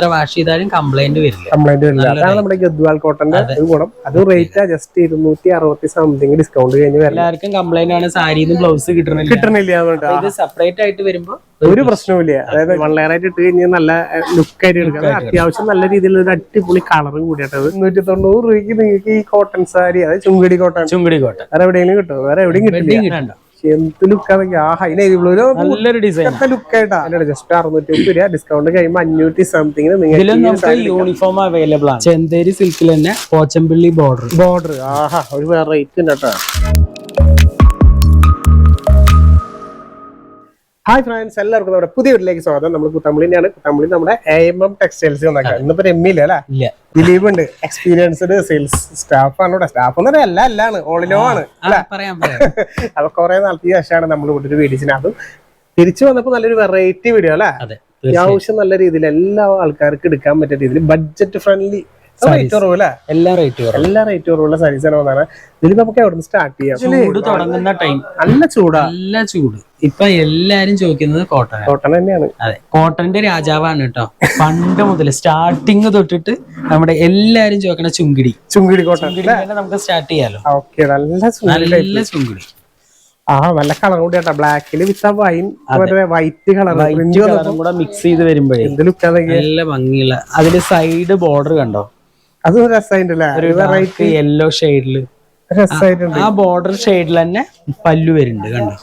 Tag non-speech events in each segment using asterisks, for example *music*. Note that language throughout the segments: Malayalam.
എത്ര വാഷ് ചെയ്താലും കംപ്ലൈന്റ് വരില്ല. കംപ്ലൈന്റ് വരില്ല. അതാണ് നമ്മുടെ ഗദ്വാൽ കോട്ടന്റെ ഒരു ഗുണം. അത് റേറ്റ് ജസ്റ്റ് ഇരുന്നൂറ്റി അറുപത്തി സംതിങ് ഡിസ്കൗണ്ട് കഴിഞ്ഞ് വരും എല്ലാവർക്കും കംപ്ലൈന്റ് ആണ്. സാരിന്ന് ബ്ലൗസ് കിട്ടണില്ല. കിട്ടണില്ല ഇത് സെപ്പറേറ്റ് ആയിട്ട് വരുമ്പോ ഒരു പ്രശ്നവുമില്ല അതായത് ആയിട്ട് ഇട്ട് കഴിഞ്ഞാൽ നല്ല ലുക്ക് ആയിട്ട് എടുക്കാം. അത്യാവശ്യം നല്ല രീതിയിൽ ഒരു അടിപൊളി കളറും കൂടിയിട്ടത് നൂറ്റി തൊണ്ണൂറ് രൂപയ്ക്ക് നിങ്ങൾക്ക് ഈ കോട്ടൺ സാരി അതായത് ചുങ്കടി കോട്ടൺ ചുങ്കടി കോട്ടൺ വേറെ എവിടെയെങ്കിലും കിട്ടും? വേറെ എവിടെയും കിട്ടില്ല. എന്ത് ലുക്കാണെങ്കിൽ നല്ലൊരു ഡിസൈൻ ജസ്റ്റ് അറുന്നൂറ്റി ഡിസ്കൗണ്ട് കഴിയുമ്പോൾ അഞ്ഞൂറ്റി സംതിങ്ങിന് നിങ്ങൾക്ക് യൂണിഫോം അവൈലബിൾ ആണ്. ചെന്തേരി സിൽക്കിൽ തന്നെ പോച്ചമ്പള്ളി ബോർഡർ ബോർഡർ ആഹാ ഒരു വേറെ റേറ്റ് ഉണ്ട് കേട്ടോ. ഹായ് ഫ്രണ്ട്സ് എല്ലാവർക്കും നമ്മുടെ പുതിയ വീട്ടിലേക്ക് സ്വാഗതം. നമ്മൾ കുത്തമ്പളിനെയാണ് കുത്തമ്പളി നമ്മുടെ എ എം എം ടെക്സ്റ്റൈൽസ് വന്നേക്കാം. ഇന്നിപ്പോ രമ്മില്ല അല്ലേ? ഇല്ല. ദിലീപ് ഉണ്ട് എക്സ്പീരിയൻസ്ഡ് സെയിൽസ് സ്റ്റാഫ് ആണ് ഇവിടെ. സ്റ്റാഫ് എന്ന് പറയാൻ എല്ലാം എല്ലാണ്. ഓളിനോ ആണ്. പറയാം പറയാം. *laughs* അപ്പൊ കുറെ നാളത്തെ ശേഷമാണ് നമ്മൾ ഇവിടെ ഒരു വീഡിയോസിന് അതും തിരിച്ചു വന്നപ്പോ നല്ലൊരു വെറൈറ്റി വീഡിയോ അല്ലേ? അതെ അത്യാവശ്യം നല്ല രീതിയിൽ എല്ലാ ആൾക്കാർക്കും എടുക്കാൻ പറ്റിയ രീതിയിൽ ബഡ്ജറ്റ് ഫ്രണ്ട്ലി റേറ്റ് എല്ലാ റേറ്റ് കുറവ്. എല്ലാ റേറ്റ് കുറവുള്ള സാരീസ് ആണ് വന്നാണ് ഇതിൽ നമുക്ക് എവിടെ നിന്ന് സ്റ്റാർട്ട് ചെയ്യാം? ചൂട് തുടങ്ങുന്ന ടൈം നല്ല ചൂടാ. നല്ല ചൂട്. ഇപ്പൊ എല്ലാരും ചോദിക്കുന്നത് കോട്ടൺ കോട്ടൺ തന്നെയാണ്. അതെ. കോട്ടന്റെ രാജാവാണ് കേട്ടോ. പണ്ട് മുതൽ സ്റ്റാർട്ടിങ് തൊട്ടിട്ട് നമ്മുടെ എല്ലാരും ചോദിക്കണ ചുങ്കിടി. ചുങ്കിടി കോട്ടൺ. നമുക്ക് സ്റ്റാർട്ട് ചെയ്യാലോ. ഓക്കെ നല്ല ചുങ്കിടി നല്ല ചുങ്കിടി. ആ നല്ല കളർ കൂടി കേട്ടോ ബ്ലാക്കിൽ വിത്ത് വൈൻ വൈറ്റ് കളർ കൂടെ മിക്സ് ചെയ്ത് വരുമ്പോഴേ നല്ല ഭംഗിയുള്ള. അതിന്റെ സൈഡ് ബോർഡർ കണ്ടോ? അത് ഡാർക്ക് യെല്ലോ ഷെയ്ഡിൽ രസമായിട്ടുണ്ട് ആ ബോർഡർ ഷെയ്ഡിൽ തന്നെ പല്ലു വരുന്നുണ്ട് കണ്ടോ?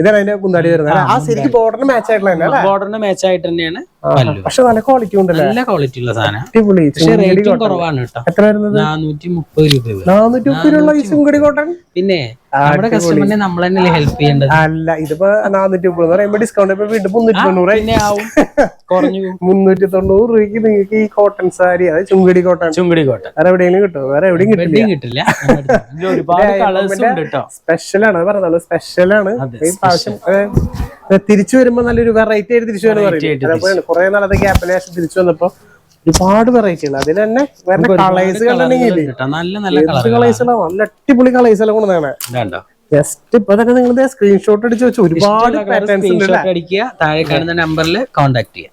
ഇതാണ് അതിന്റെ കുന്താടി വരുന്നത് ആ ശരിക്കും ബോർഡറിന് മാച്ച് ആയിട്ടുള്ള ബോർഡറിന് മാച്ച് ആയിട്ട് തന്നെയാണ്. പക്ഷെ നല്ല ക്വാളിറ്റി ഉണ്ടല്ലേ? നല്ല ക്വാളിറ്റി ഉള്ള സാധനം. അടിപൊളി. പക്ഷെ റേറ്റും കുറവാണ് കേട്ടോ. എത്ര വരുന്നത്? നാനൂറ്റി മുപ്പത് രൂപ നാനൂറ്റി മുപ്പത് രൂപ ഈ ചുങ്കിടി കോട്ടൺ പിന്നെ നമ്മുടെ കസ്റ്റമറിനെ നമ്മൾ തന്നെയല്ലേ ഹെൽപ്പ് ചെയ്യേണ്ടത്? അല്ല ഇതിപ്പോ നാനൂറ്റി മുപ്പത് പറയുമ്പോ ഡിസ്കൗണ്ട് ഇപ്പൊ വീണ്ടും മുന്നൂറ്റി തൊണ്ണൂറ് കുറഞ്ഞു. മുന്നൂറ്റി തൊണ്ണൂറ് രൂപയ്ക്ക് നിങ്ങൾക്ക് ഈ കോട്ടൺ സാരി അതായത് ചുങ്കടി കോട്ടൺ ചുങ്കടി കോട്ടൺ വേറെ എവിടെയെങ്കിലും കിട്ടും? വേറെ എവിടെയും കിട്ടില്ല. കിട്ടില്ല. *laughs* ആണ് പറഞ്ഞത് സ്പെഷ്യലാണ് ഈ പ്രാവശ്യം തിരിച്ചു വരുമ്പോ നല്ലൊരു വെറൈറ്റി ആയിട്ട് തിരിച്ചു വരുന്ന പറയുന്നത്. കുറെ നാളത്തെ ഗ്യാപ്പിന് ശേഷം തിരിച്ചു വന്നപ്പോ ഒരുപാട് വെറൈറ്റി ഉണ്ട്. അതിൽ തന്നെ വേറെ കളേഴ്സ് കണ്ടിട്ടുണ്ടെങ്കിൽ കളേഴ്സ് നല്ല അടിപൊളി കളേഴ്സ് എല്ലാം കൊണ്ടുവന്നാണ് കണ്ടോ ജസ്റ്റ് ഇപ്പൊ തന്നെ നിങ്ങൾ സ്ക്രീൻഷോട്ട് അടിച്ച് വെച്ച്. ഒരുപാട് സ്ക്രീൻഷോട്ട് അടിക്കുക. താഴെ കാണുന്ന നമ്പറിൽ കോണ്ടാക്ട് ചെയ്യുക.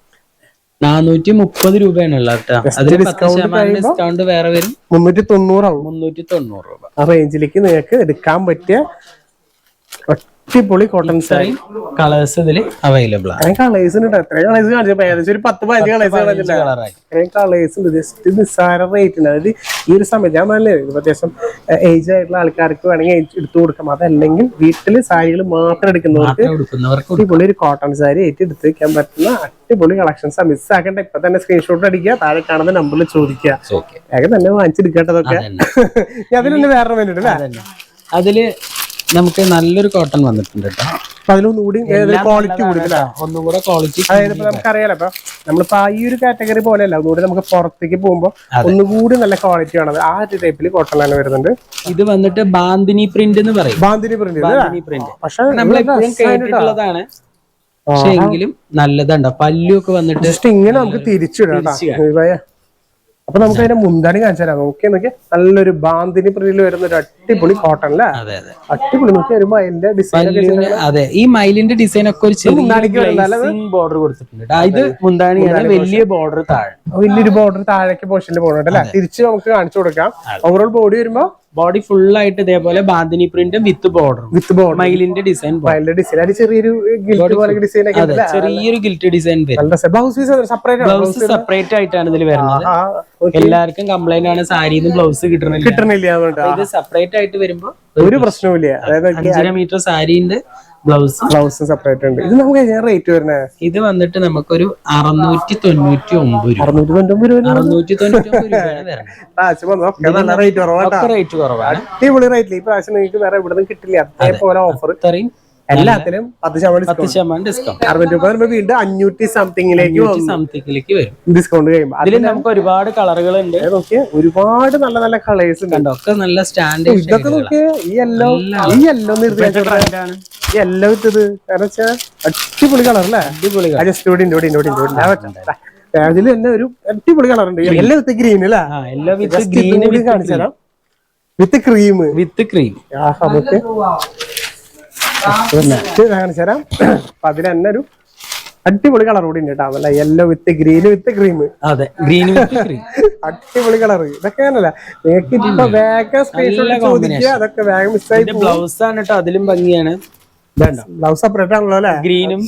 നാനൂറ്റി മുപ്പത് രൂപയാണ് ഉള്ളത് ഡിസ്കൗണ്ട് വേറെ വരും. മുന്നൂറ്റി തൊണ്ണൂറാവും മുന്നൂറ്റി തൊണ്ണൂറ് രൂപ. ആ റേഞ്ചിലേക്ക് നിങ്ങൾക്ക് എടുക്കാൻ പറ്റിയ അടിപൊളി കോട്ടൺ സാരി കളേഴ്സ് ഇതിൽ അവൈലബിൾ ആണ്. കളേഴ്സ് ഉണ്ട് എത്ര കളേഴ്സ് കാണിച്ചപ്പോ ഏകദേശം ഒരു പത്ത് പതിനഞ്ച് കളേഴ്സ് കളേഴ്സ് ഉണ്ട് ജസ്റ്റ് നിസ്സാര റേറ്റ് ഉണ്ട് അതായത് ഈ ഒരു സമയത്ത് ഞാൻ നല്ല അത്യാവശ്യം ഏജ് ആയിട്ടുള്ള ആൾക്കാർക്ക് വേണമെങ്കിൽ എടുത്തു കൊടുക്കാം. അതല്ലെങ്കിൽ വീട്ടിൽ സാരികൾ മാത്രം എടുക്കുന്നവർക്ക് അടിപൊളി ഒരു കോട്ടൺ സാരി ആയിട്ട് എടുത്ത് വെക്കാൻ പറ്റുന്ന അടിപൊളി കളക്ഷൻസ് മിസ് ആക്കേണ്ട. ഇപ്പൊ തന്നെ സ്ക്രീൻഷോട്ട് അടിക്കുക. താഴെ കാണുന്ന നമ്പറിൽ ചോദിക്കുക. വേഗം തന്നെ വാങ്ങിച്ചെടുക്കേണ്ടതൊക്കെ അതന്നെ. അതിലൊന്ന് വേറെ വേണ്ടിട്ട് അല്ലേ അതന്നെ. അതിൽ നമുക്ക് നല്ലൊരു കോട്ടൺ വന്നിട്ടുണ്ട് കേട്ടോ ക്വാളിറ്റി കൂടുതലാ? ഒന്നും കൂടെ ക്വാളിറ്റി അതായത് ഇപ്പൊ നമുക്കറിയാലോ ഇപ്പൊ നമ്മളിപ്പോ ഈ ഒരു കാറ്റഗറി പോലെയല്ല ഒന്നുകൂടി നമുക്ക് പുറത്തേക്ക് പോകുമ്പോൾ ഒന്നുകൂടി നല്ല ക്വാളിറ്റി ആണ് ആ ഒരു ടൈപ്പിൽ കോട്ടൺ തന്നെ വരുന്നുണ്ട് ഇത് വന്നിട്ട് ബാന്തിനി പ്രിന്റ് എന്ന് പറയും. ബാന്തിനി പ്രിന്റ് ബാന്തിനി പ്രിന്റ് പക്ഷെ നമ്മൾ എപ്പോഴും കേട്ടിട്ടുള്ളതാണ്. പക്ഷെ എങ്കിലും നല്ലതുണ്ടോ പല്ലു ഒക്കെ വന്നിട്ട് ജസ്റ്റ് ഇങ്ങനെ നമുക്ക് തിരിച്ചിടാം. അപ്പൊ നമുക്ക് അതിന്റെ മുന്താണി കാണിച്ചു തരാം. നോക്കിയാ നോക്കിയാ. നല്ലൊരു ബാന്തിനി പ്രിന്റിൽ വരുന്ന ഒരു അടിപൊളി കോട്ടൺ അല്ലേ അതെ അതെ. അടിപൊളി. നോക്കി വരുമ്പോ അതിന്റെ ഡിസൈൻ അതെ ഈ മൈലിന്റെ ഡിസൈൻ ഒക്കെ ഒരു ബോർഡർ കൊടുത്തിട്ടുണ്ട് ട്ടോ. ഇത് മുന്താണിയാണ് വലിയ ബോർഡർ താഴെ. വലിയൊരു ബോർഡർ താഴേക്ക് പോർഷനിൽ പോകുന്നുണ്ട് അല്ലെ? തിരിച്ച് നമുക്ക് കാണിച്ചു കൊടുക്കാം. ഓവറോൾ ബോഡി വരുമ്പോ ബോഡി ഫുൾ ആയിട്ട് ഇതേപോലെ ബാന്തിനി പ്രിന്റും വിത്ത് ബോർഡറും വിത്ത് ബോർഡർ മൈലിന്റെ ഡിസൈൻ മൈലിന്റെ ഡിസൈൻ അത് ചെറിയൊരു ഗിൽറ്റ് പോലെ ഡിസൈൻ ചെറിയൊരു gilt design blouse separate blouse separate ആയിട്ടാണ് ഇതിൽ വരുന്നത്. എല്ലാവർക്കും കംപ്ലൈന്റ് ആണ്. സാരിന്ന് ബ്ലൗസ് കിട്ടണില്ല. കിട്ടണില്ല ഇത് സെപ്പറേറ്റ് ആയിട്ട് വരുമ്പോ ഒരു പ്രശ്നവുമില്ല. അതായത് അഞ്ചര മീറ്റർ സാരിന്റെ ബ്ലൗസ് ബ്ലൗസ് സെപ്പറേറ്റ് ഉണ്ട്. ഇത് നമുക്ക് എങ്ങനെ റേറ്റ് വരുന്നത് ഇത് വന്നിട്ട് നമുക്കൊരു അറുന്നൂറ്റി തൊണ്ണൂറ്റി ഒമ്പത് രൂപ അറുന്നൂറ്റി തൊണ്ണൂറ് രൂപ അറുന്നൂറ്റി തൊണ്ണൂറ്റി ഒമ്പത് നല്ല റേറ്റ് കുറവാണ് അടിപൊളി റേറ്റിൽ ഈ പ്രാവശ്യം നിങ്ങൾക്ക് വേറെ ഇവിടെ നിന്ന് കിട്ടില്ല. അതേപോലെ ഓഫർ ഇത്രയും എല്ലാത്തിനും പത്ത് ശതമാനം പത്ത് ശതമാനം ഡിസ്കൗണ്ട് അറുന്നൂറ്റി മുപ്പത് വരുമ്പോ വീണ്ടും അഞ്ഞൂറ്റി സംതിങ്ങിലേക്ക് സംതിങ്ങിലേക്ക് വരും. ഡിസ്കൗണ്ട് കഴിയുമ്പോൾ അതിൽ നമുക്ക് ഒരുപാട് കളറുകൾ ഉണ്ട് ഒരുപാട് നല്ല നല്ല കളേഴ്സ് ഉണ്ട്. കണ്ടോ ഒക്കെ നല്ല സ്റ്റാൻഡേർഡ് ഇതൊക്കെ നോക്കിയേ ഈ യെല്ലോ ഈ യെല്ലോ ട്രെൻഡാണ് ഈ യെല്ലോ ഇട്ടത്. കാരണം വെച്ചാൽ അടിപൊളി കളർ അല്ലേ? അടിപൊളി ആ ജസ്റ്റ് ഇവിടെ ഇവിടെ ഇവിടെ ഇവിടെ അതിൽ തന്നെ ഒരു അടിപൊളി കളർ ഉണ്ട്. എല്ലാം വിത്ത് ഗ്രീൻ അല്ലേ? ആ വിത്ത് ഗ്രീൻ കാണിച്ചു തരാം വിത്ത് ക്രീം വിത്ത് ക്രീം നമുക്ക് കാണിച്ചു തരാം അപ്പൊ അതിൽ തന്നെ ഒരു അടിപൊളി കളർ കൂടി ഉണ്ട് കേട്ടോ. നല്ല yellow with green with cream അതെ ഗ്രീൻ വിത്ത് ക്രീം അടിപൊളി കളർ ഇതൊക്കെ ആണല്ലേ. നിങ്ങൾക്ക് ഇപ്പൊ വേഗം സ്ക്രീൻഷോട്ട് ചോദിക്കുക. അതൊക്കെ വേഗം മിസ്സായി ബ്ലൗസ് ആണ് കേട്ടോ. അതിലും ഭംഗിയാണ്. ബ്ലൗസ് സെപ്പറേറ്റ് ആണല്ലോ അല്ലേ? ഗ്രീനും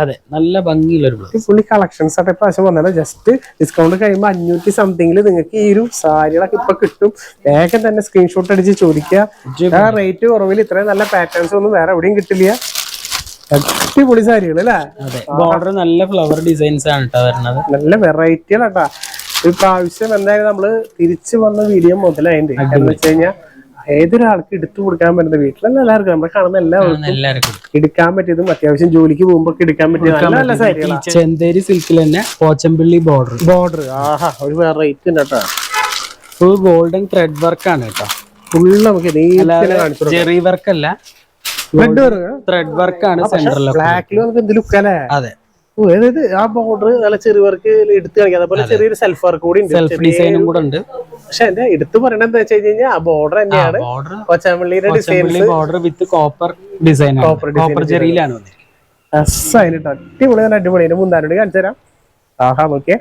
അതെ നല്ല ഭംഗിയുള്ള ഒരു ഫുള്ളി കളക്ഷൻസ് ആയിട്ട് ഇപ്രാവശ്യം വന്നത്. ജസ്റ്റ് ഡിസ്കൗണ്ട് കഴിയുമ്പോൾ അഞ്ഞൂറ്റി സംതിങ്ങിൽ നിങ്ങൾക്ക് ഈ ഒരു സാരികളൊക്കെ ഇപ്പൊ കിട്ടും. വേഗം തന്നെ സ്ക്രീൻഷോട്ട് അടിച്ച് ചോദിക്കുക. ആ റേറ്റ് കുറവിൽ ഇത്രയും നല്ല പാറ്റേൺസ് ഒന്നും വേറെ എവിടെയും കിട്ടില്ല. അടിപൊളി സാരികൾ അല്ലേ? ബോർഡർ നല്ല ഫ്ലവർ ഡിസൈൻസ് ആണ് കേട്ടോ വരുന്നത് നല്ല വെറൈറ്റികളാട്ടാ ഈ പ്രാവശ്യം എന്തായാലും നമ്മൾ തിരിച്ചു വന്ന വീഡിയോ മുതലായിട്ട് എന്ന് വെച്ച് കഴിഞ്ഞാൽ ഏതൊരാൾക്ക് എടുത്തു കൊടുക്കാൻ പറ്റുന്ന വീട്ടിലല്ല എല്ലാവർക്കും. നമ്മളെ കാണുന്ന എല്ലാവർക്കും എടുക്കാൻ പറ്റിയതും അത്യാവശ്യം ജോലിക്ക് പോകുമ്പോ എടുക്കാൻ പറ്റിയ നല്ല നല്ല സാരികളാണ് ചെന്തേരി സിൽക്കിൽ തന്നെ പോച്ചമ്പിള്ളി ബോർഡർ ബോർഡർ ആഹാ ഒരു വെറൈറ്റി ഉണ്ട് കേട്ടോ. ഫുൾ ഗോൾഡൻ ത്രെഡ് വർക്ക് ആണ് കേട്ടോ. ഫുള്ള് നമുക്ക് ചെറിയ വർക്ക് അല്ല. ത്രെഡ് വർക്ക് ആണ് സെന്ററിൽ ബ്ലാക്കിൽ നമുക്ക് എന്ത് അതെ. അതായത് ആ ബോർഡർ നല്ല ചെറിയ വർക്ക് എടുത്ത് കാണിക്കാം. അതേപോലെ ചെറിയൊരു സെൽഫ് വർക്ക് കൂടി ഉണ്ട്. സെൽഫ് ഡിസൈനും കൂടെ ഉണ്ട്. പക്ഷെ എന്റെ എടുത്ത് പറയണത് എന്താ വെച്ച് കഴിഞ്ഞാൽ ആ ബോർഡർ തന്നെയാണ്. Border കൊച്ചാമ്പള്ളിയുടെ design border with copper design copper രസമായിട്ട് അടിപൊളി അടിപൊളി. അതിന്റെ മുന്താനോട് കാണിച്ചു തരാം. ആഹാ നോക്കിയേ.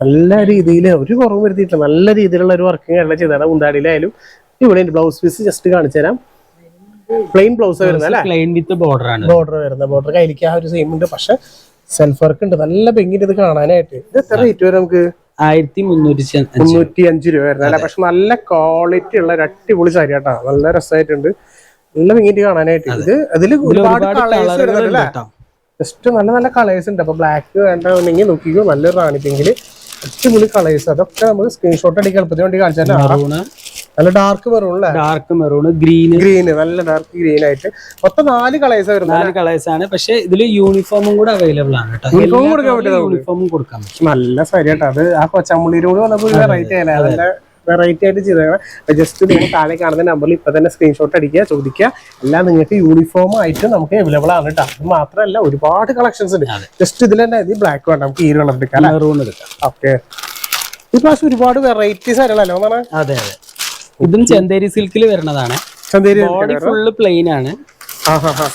നല്ല രീതിയിൽ ഒരു കുറവ് വരുത്തിയിട്ടില്ല. നല്ല രീതിയിലുള്ള ഒരു വർക്കിംഗ് ആയിട്ടുള്ള ചെയ്താണ് മുന്താടിയിലായാലും ഇവിടെ ബ്ലൗസ് പീസ് ജസ്റ്റ് കാണിച്ചു തരാം. പ്ലെയിൻ ബ്ലൗസ് വരുന്നത് അല്ലേ? പ്ലെയിൻ വിത്ത് ബോർഡർ ആണ്. ബോർഡർ വരുന്ന ബോർഡർ കയ്യിലേക്ക് ആ ഒരു സെയിം ഉണ്ട്. പക്ഷെ സെൽഫ് വർക്ക് ഉണ്ട്. നല്ല ഭംഗിയിട്ട് ഇത് കാണാനായിട്ട്. ഇത് എത്ര റേറ്റ് വരെ നമുക്ക്? ആയിരത്തി മുന്നൂറ്റി മുന്നൂറ്റി അഞ്ച്. രൂപ വരുന്നത് അല്ല? പക്ഷെ നല്ല ക്വാളിറ്റി ഉള്ള ഒരു അടിപൊളി സാരി കേട്ടോ നല്ല രസമായിട്ടുണ്ട് നല്ല ഭംഗിയിട്ട് കാണാനായിട്ട്. ഇത് അതിൽ ഒരുപാട് കളേഴ്സ് കളറുകൾ വരുന്നുണ്ട് അല്ലേ? കേട്ടോ ജസ്റ്റ് നല്ല നല്ല കളേഴ്സ് ഉണ്ട്. അപ്പൊ ബ്ലാക്ക് വേണ്ടെന്നുണ്ടെങ്കിൽ നോക്കിക്കോ. നല്ലൊരു റാണിപ്പെങ്കിൽ അടിപൊളി കളേഴ്സ് അതൊക്കെ നമുക്ക് സ്ക്രീൻഷോട്ട് അടിക്കാൻ എളുപ്പത്തിന് വേണ്ടി കാണിച്ചാൽ നല്ല dark maroon dark maroon green green നല്ല ഡാർക്ക് ഗ്രീൻ ആയിട്ട്. മൊത്തം നാല് കളേഴ്സ് വരുന്നത് നാല് കളേഴ്സ് ആണ്. പക്ഷേ ഇതിൽ യൂണിഫോമും കൂടെ അവൈലബിൾ ആണ് കേട്ടോ. യൂണിഫോം കൊടുക്കാൻ പറ്റും യൂണിഫോമും കൊടുക്കാൻ പറ്റും. നല്ല സാരി കേട്ടോ അത് ആ കൊച്ചമ്പള്ളിയിലൂടെ വന്നപ്പോൾ വെറൈറ്റി ആയാലും അതിന്റെ വെറൈറ്റി ആയിട്ട് ചെയ്തേക്കണം ജസ്റ്റ് നിങ്ങൾ താഴെ കാണുന്ന നമ്പറിൽ ഇപ്പൊ തന്നെ സ്ക്രീൻഷോട്ട് അടിക്കുക ചോദിക്കുക. എല്ലാം നിങ്ങൾക്ക് യൂണിഫോം ആയിട്ട് നമുക്ക് അവൈലബിൾ ആണ് കേട്ടോ. അത് മാത്രമല്ല ഒരുപാട് കളക്ഷൻസ് ഉണ്ട്. ജസ്റ്റ് ഇതിൽ തന്നെ ഇത് ബ്ലാക്ക് വേണ്ട നമുക്ക് ഈ കളർ എടുക്കാം ഓക്കെ ഈ പ്രാവശ്യം ഒരുപാട് വെറൈറ്റീസ് ആയിരുന്നല്ലോ അതെ അതെ. ഇതും ചെന്തേരി സിൽക്കിൽ വരുന്നതാണ്. ബോഡി ഫുള്ള് പ്ലെയിൻ ആണ്.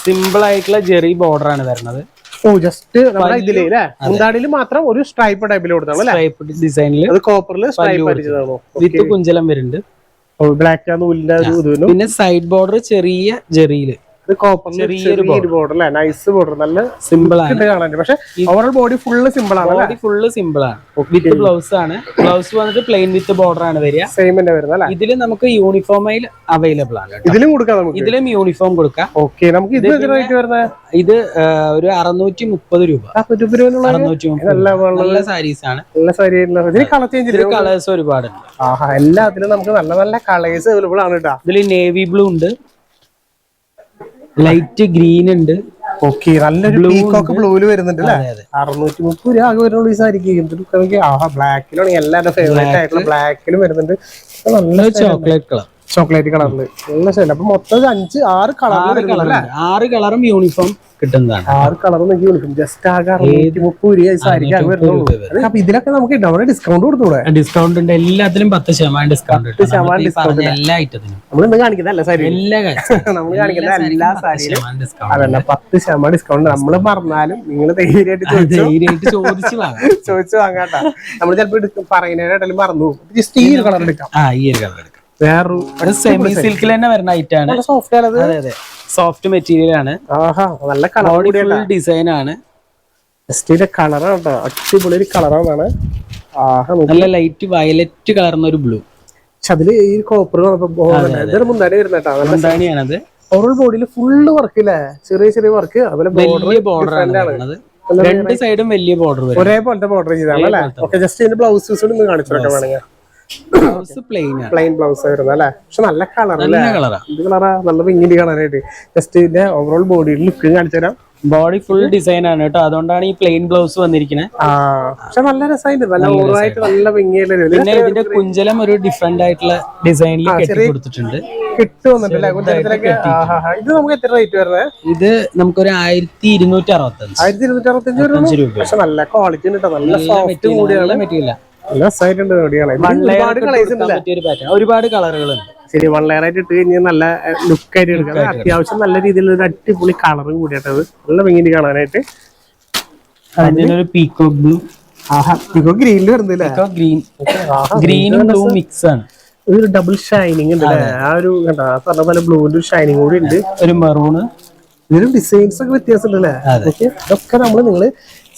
സിമ്പിൾ ആയിട്ടുള്ള ജെറി ബോർഡർ ആണ് വരുന്നത്. ഓ ജസ്റ്റ് നമ്മുടെ ഇതിലേ മുന്താടിയിൽ മാത്രം ഒരു സ്ട്രൈപ്പ് ടൈപ്പിൽ കൊടുത്താണ് സ്ട്രൈപ്പ് ഡിസൈനിൽ അത് കോപ്പറിൽ സ്ട്രൈപ്പ് അടിച്ചതാണോ വിത്ത് കുഞ്ചലം വരുന്നുണ്ട്. ബ്ലാക്ക് നൂലിന്റെ ഒരു പിന്നെ സൈഡ് ബോർഡർ ചെറിയ ജെറിയിൽ ഇത് കോപ്പറിൽ ചെറിയൊരു ബോർഡർ അല്ലേ? നൈസ് ബോർഡർ നല്ല സിമ്പിൾ ആണ്. കാണാൻ പക്ഷെ ഓവറോൾ ബോഡി ഫുള്ള് സിമ്പിൾ ആണ് ബോഡി ഫുള്ള് സിമ്പിൾ ആണ്. വിത്ത് ബ്ലൗസ് ആണ്. ബ്ലൗസ് വന്നിട്ട് പ്ലെയിൻ വിത്ത് ബോർഡർ ആണ് വരിക. സെയിം തന്നെ വരുന്നത് അല്ലേ? ഇതിൽ നമുക്ക് യൂണിഫോമിൽ അവൈലബിൾ ആണ് ഇതിലും കൊടുക്കാം നമുക്ക്. ഇതിലും യൂണിഫോം കൊടുക്കാം. ഓക്കെ നമുക്ക് ഇത് റേറ്റ് വരുന്നത്? ഇത് ഒരു അറുന്നൂറ്റി മുപ്പത് രൂപ നല്ല സാരീസ് ആണ്. നല്ല സാരി കളേഴ്സ് ഒരുപാട് എല്ലാത്തിലും നമുക്ക് നല്ല നല്ല കളേഴ്സ് അവൈലബിൾ ആണ് കേട്ടോ. ഇതിൽ നേവി ബ്ലൂ ഉണ്ട്. ലൈറ്റ് ഗ്രീൻ ഉണ്ട്. ഓക്കെ നല്ലൊരു പീക്കോക്ക് ബ്ലൂൽ വരുന്നുണ്ട് അല്ലേ? അറുന്നൂറ്റി മുപ്പത് രൂപ ആകെ വരുന്നുള്ളൂ ഈ സാരിക്ക്. എന്തൊക്കെ ആഹാ ബ്ലാക്കിലാണ് എല്ലാവരുടെ ഫേവറേറ്റ് ആയിട്ടുള്ള ബ്ലാക്കിലും വരുന്നുണ്ട്. നല്ല ചോക്ലേറ്റ് കളർ ചോക്ലേറ്റ് കളറിൽ നല്ല ശരി അപ്പൊ മൊത്തം അഞ്ച് ആറ് കളർ ആറ് കളറും യൂണിഫോം കിട്ടുന്നതാണ്. ആറ് കളർ യൂണിഫോം ജസ്റ്റ് ആകെ മുപ്പത് രൂപ അപ്പൊ ഇതിലൊക്കെ നമുക്ക് നമ്മുടെ ഡിസ്കൗണ്ട് കൊടുത്തൂടെ? ഡിസ്കൗണ്ട് ഉണ്ട്. എല്ലാത്തിലും പത്ത് ശതമാനം ഡിസ്കൗണ്ട് എല്ലാ ഐറ്റത്തിനും നമ്മൾ കാണിക്കുന്നതല്ല സാരി എല്ലാ നമ്മൾ കാണിക്കുന്ന എല്ലാ സാരിയിലും ഡിസ്കൗണ്ട് *laughs* അതല്ല പത്ത് ശതമാനം ഡിസ്കൗണ്ട് നമ്മൾ പറഞ്ഞാലും നിങ്ങൾ ധൈര്യമായിട്ട് ചോദിച്ചു. ധൈര്യമായിട്ട് ചോദിച്ചു *laughs* ചോദിച്ചു വാങ്ങാട്ടാ നമ്മൾ ചിലപ്പോ പറയുന്നതിനായിട്ടും മറന്നു ജസ്റ്റ് ഈ ഒരു കളർ എടുക്കാം. ആ ഈ ഒരു കളർ എടുക്കാം. വേറൊരു സെമി സിൽക്കിൽ തന്നെ വരുന്ന ഐറ്റം ആണ്. നല്ല സോഫ്റ്റ് മെറ്റീരിയൽ ആണ്. നല്ല കളർ ഡിസൈൻ ആണ്. ജസ്റ്റ് ഇതിന്റെ കളറാണ് കേട്ടോ അടിപൊളി ഒരു കളറാണ്. നല്ല ലൈറ്റ് വയലറ്റ് കളർന്ന ഒരു ബ്ലൂ പക്ഷെ അതിൽ ഈ കോപ്പർ വരുന്നേട്ടാ എന്താണിയാണത് ഓവറോൾ ബോഡിയിൽ ഫുള്ള് വർക്ക് ഇല്ലേ? ചെറിയ ചെറിയ വർക്ക് അതുപോലെ ബോർഡർ ആണ് രണ്ട് സൈഡും വലിയ ബോർഡർ ഒരേപോലത്തെ ബോർഡർ ചെയ്താണ് അല്ലേ? ഓക്കെ ജസ്റ്റ് ഇതിന്റെ ബ്ലൗസ് കാണിച്ചു വേണമെങ്കിൽ. ബ്ലൗസ് പ്ലെയിൻ പ്ലെയിൻ ബ്ലൗസ് വരുന്നത് അല്ലേ? പക്ഷെ നല്ല കളർ അല്ലേ? കളറാ ഇത് കളറാ നല്ല ഭംഗിയിൽ കളറായിട്ട് ജസ്റ്റ് ഇതിന്റെ ഓവറോൾ ബോഡിയിൽ ലുക്ക് കാണിച്ചു തരാം. ബോഡി ഫുൾ ഡിസൈൻ ആണ് കേട്ടോ. അതുകൊണ്ടാണ് ഈ പ്ലെയിൻ ബ്ലൗസ് വന്നിരിക്കുന്നത് പക്ഷെ നല്ല രസമായിട്ട് നല്ല ഓവറായിട്ട് നല്ല ഒരു- പിന്നെ ഇതിന്റെ കുഞ്ചലം ഒരു ഡിഫറെന്റ് ആയിട്ടുള്ള ഡിസൈനിൽ കെട്ടി കൊടുത്തിട്ടുണ്ട്. ഇത് നമുക്ക് എത്ര റേറ്റ് വരുന്നത് ഇത് നമുക്കൊരു ആയിരത്തി ഇരുന്നൂറ്റി അറുപത്തഞ്ച് ആയിരത്തി ഇരുന്നൂറ്റി അറുപത്തഞ്ച് അഞ്ച് രൂപ പക്ഷെ നല്ല ക്വാളിറ്റി ഉണ്ട് നല്ല സോഫ്റ്റ് കൂടിയാണ് നല്ല ഒരുപാട് കളറുകളുണ്ട് ശരി വൺ ലെയർ ആയിട്ട് ഇട്ട് കഴിഞ്ഞാൽ നല്ല ലുക്ക് ആയിട്ട് എടുക്കാം. അത് അത്യാവശ്യം നല്ല രീതിയിലുള്ള ഒരു അടിപൊളി കളറും കൂടിയിട്ടത് നല്ല ഭംഗി കാണാനായിട്ട്. അതിനൊരു പീക്കോ ബ്ലൂ ഗ്രീനിൽ വരുന്നില്ല ഗ്രീൻ ഗ്രീനും ബ്ലൂ മിക്സ് ആണ്. ഒരു ഡബിൾ ഷൈനിങ് ഉണ്ട് ആ ഒരു കണ്ടോ പറഞ്ഞ പോലെ ബ്ലൂവിന്റെ ഒരു ഷൈനിങ് കൂടി ഉണ്ട്. ഒരു മെറൂണ് ഇതിന് ഡിസൈൻസ് ഒക്കെ വ്യത്യാസം ഉണ്ടല്ലേ ഓക്കെ ഇതൊക്കെ നമ്മൾ നിങ്ങൾ